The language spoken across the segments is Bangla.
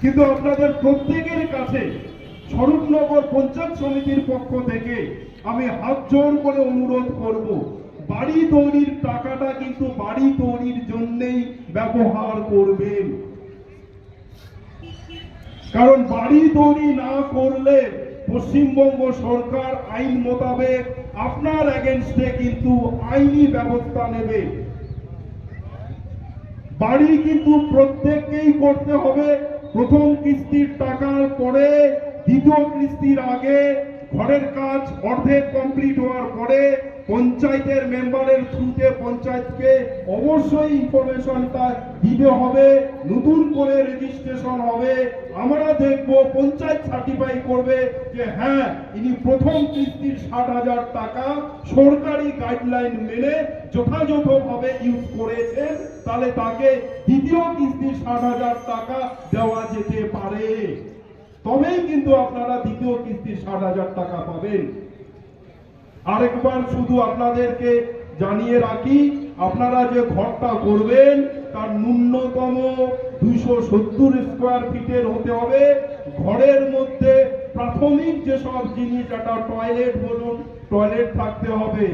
কিন্তু আপনাদের প্রত্যেকের কাছে স্বরূপনগর পঞ্চায়েত সমিতির পক্ষ থেকে আমি হাত জোর করে অনুরোধ করব, বাড়ি তৈরির টাকাটা কিন্তু বাড়ি তৈরির জন্যেই ব্যবহার করবেন। কারণ বাড়ি তৈরি না করলে পশ্চিমবঙ্গ সরকার আইন মোতাবেক আপনার এগেনস্টে কিন্তু আইনি ব্যবস্থা নেবে। বাড়ি কিন্তু প্রত্যেককেই করতে হবে। প্রথম কিস্তির টাকার পরে দ্বিতীয় কিস্তির আগে ঘরের কাজ অর্ধেক কমপ্লিট হওয়ার পঞ্চায়েতের মেম্বারের থ্রুতে পঞ্চায়েতকে অবশ্যই ইনফরমেশনটা দিতে হবে, নতুন করে রেজিস্ট্রেশন হবে। আমরা দেখব, পঞ্চায়েত সার্টিফাই করবে যে হ্যাঁ ইনি প্রথম কিস্তির ষাট হাজার টাকা সরকারি গাইডলাইন মেনে যথাযথভাবে ইউজ করেছেন, তাহলে তাকে দ্বিতীয় কিস্তির ষাট হাজার টাকা দেওয়া যেতে পারে। তবেই কিন্তু আপনারা দ্বিতীয় কিস্তির ষাট হাজার টাকা পাবেন। আরেকবার শুধু আপনাদেরকে জানিয়ে রাখি, আপনারা যে ঘরটা করবেন, তার ন্যূনতম দুইশো সত্তর স্কোয়ার ফিটের হতে হবে। ঘরের মধ্যে প্রাথমিক যেসব জিনিস, একটা টয়লেট বলুন টয়লেট থাকতে হবে।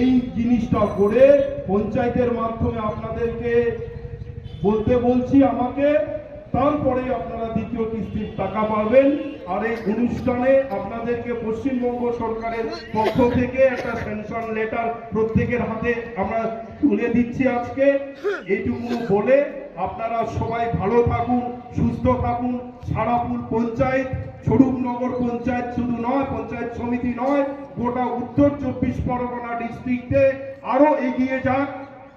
এই জিনিসটা করে পঞ্চায়েতের মাধ্যমে আপনাদেরকে বলতে বলছি, আমাকে তারপরে আপনারা দ্বিতীয় কিস্তির টাকা পাবেন। আর এই অনুষ্ঠানে আপনাদেরকে পশ্চিমবঙ্গ সরকারের পক্ষ থেকে একটা সেনশন লেটার প্রত্যেকের হাতে আমরা তুলে দিচ্ছি আজকে। এইটুকু বলে আপনারা সবাই ভালো থাকুন, সুস্থ থাকুন। সারাপুর পঞ্চায়েত, স্বরূপনগর পঞ্চায়েত শুধু নয়, পঞ্চায়েত সমিতি নয়, গোটা উত্তর চব্বিশ পরগনা ডিস্ট্রিক্টে আরও এগিয়ে যাক।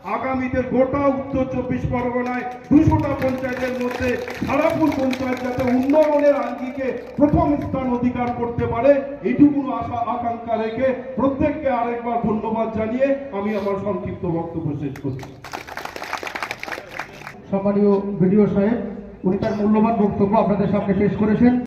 আগামীতে গোটা উত্তর চব্বিশ পরগনায় দুশোটা পঞ্চায়েতের মধ্যে সারাপুর পঞ্চায়েত যাতে উন্নয়নের আঙ্গিকে প্রথম স্থান অধিকার করতে পারে এইটুকু আশা, আকাঙ্ক্ষা রেখে প্রত্যেককে আরেকবার ধন্যবাদ জানিয়ে আমি আমার সংক্ষিপ্ত বক্তব্য শেষ করছি। সম্মানীয় ভিডিও সাহেব, উনি তার মূল্যবান বক্তব্য আপনাদের সামনে পেশ করেছেন।